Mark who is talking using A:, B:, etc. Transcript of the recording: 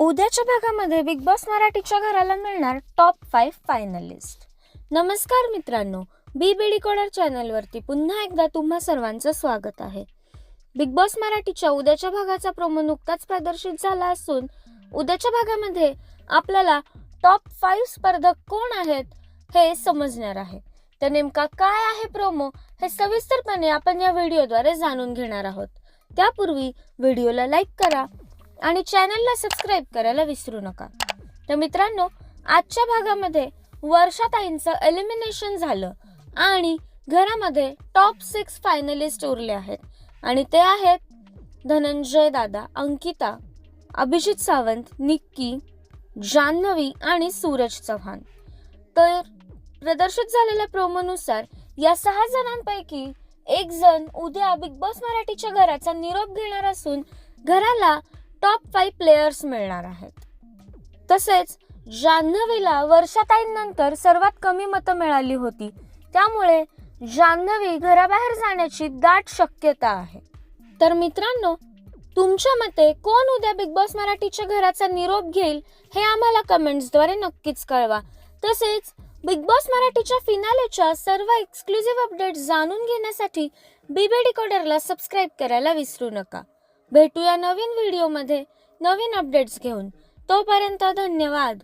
A: उद्याच्या भागामध्ये big boss मराठीच्या घराला मिळणार टॉप फाईव्ह फायनलिस्ट नमस्कार मित्रांनो बी बी डिकोडर चॅनलवरती पुन्हा एकदा तुम्हा सर्वांचं स्वागत आहे. बिग बॉस मराठीच्या उद्याच्या भागाचा प्रोमो नुकताच प्रदर्शित झाला असून उद्याच्या भागामध्ये आपल्याला टॉप फाईव्ह स्पर्धक कोण आहेत हे समजणार आहे. तर नेमका काय आहे प्रोमो हे सविस्तरपणे आपण या व्हिडिओद्वारे जाणून घेणार आहोत. त्यापूर्वी व्हिडिओला लाईक करा आणि चॅनलला सबस्क्राईब करायला विसरू नका. तर मित्रांनो आजच्या भागामध्ये वर्षाताईंचं एलिमिनेशन झालं आणि घरामध्ये टॉप सिक्स फायनलिस्ट उरले आहेत. आणि ते आहेत धनंजय दादा अंकिता अभिजित सावंत निक्की जान्हवी आणि सूरज चव्हाण. तर प्रदर्शित झालेल्या प्रोमोनुसार या सहा जणांपैकी एक जण उद्या बिग बॉस मराठीच्या घराचा निरोप घेणार असून घराला टॉप फाईव्ह प्लेयर्स मिळणार आहेत. तसेच जान्हवीला वर्षाताईंनंतर सर्वात कमी मतं मिळाली होती. त्यामुळे जान्हवी घराबाहेर जाण्याची दाट शक्यता आहे. तर मित्रांनो तुमच्या मते कोण उद्या बिग बॉस मराठीच्या घराचा निरोप घेईल हे आम्हाला कमेंट्सद्वारे नक्कीच कळवा. तसेच बिग बॉस मराठीच्या फिनालेच्या सर्व एक्सक्लुझिव्ह अपडेट्स जाणून घेण्यासाठी बीबी डिकोडरला सबस्क्राईब करायला विसरू नका. भेटूया नवीन व्हिडिओमध्ये. नवीन अपडेट्स घेऊन. तोपर्यंत धन्यवाद.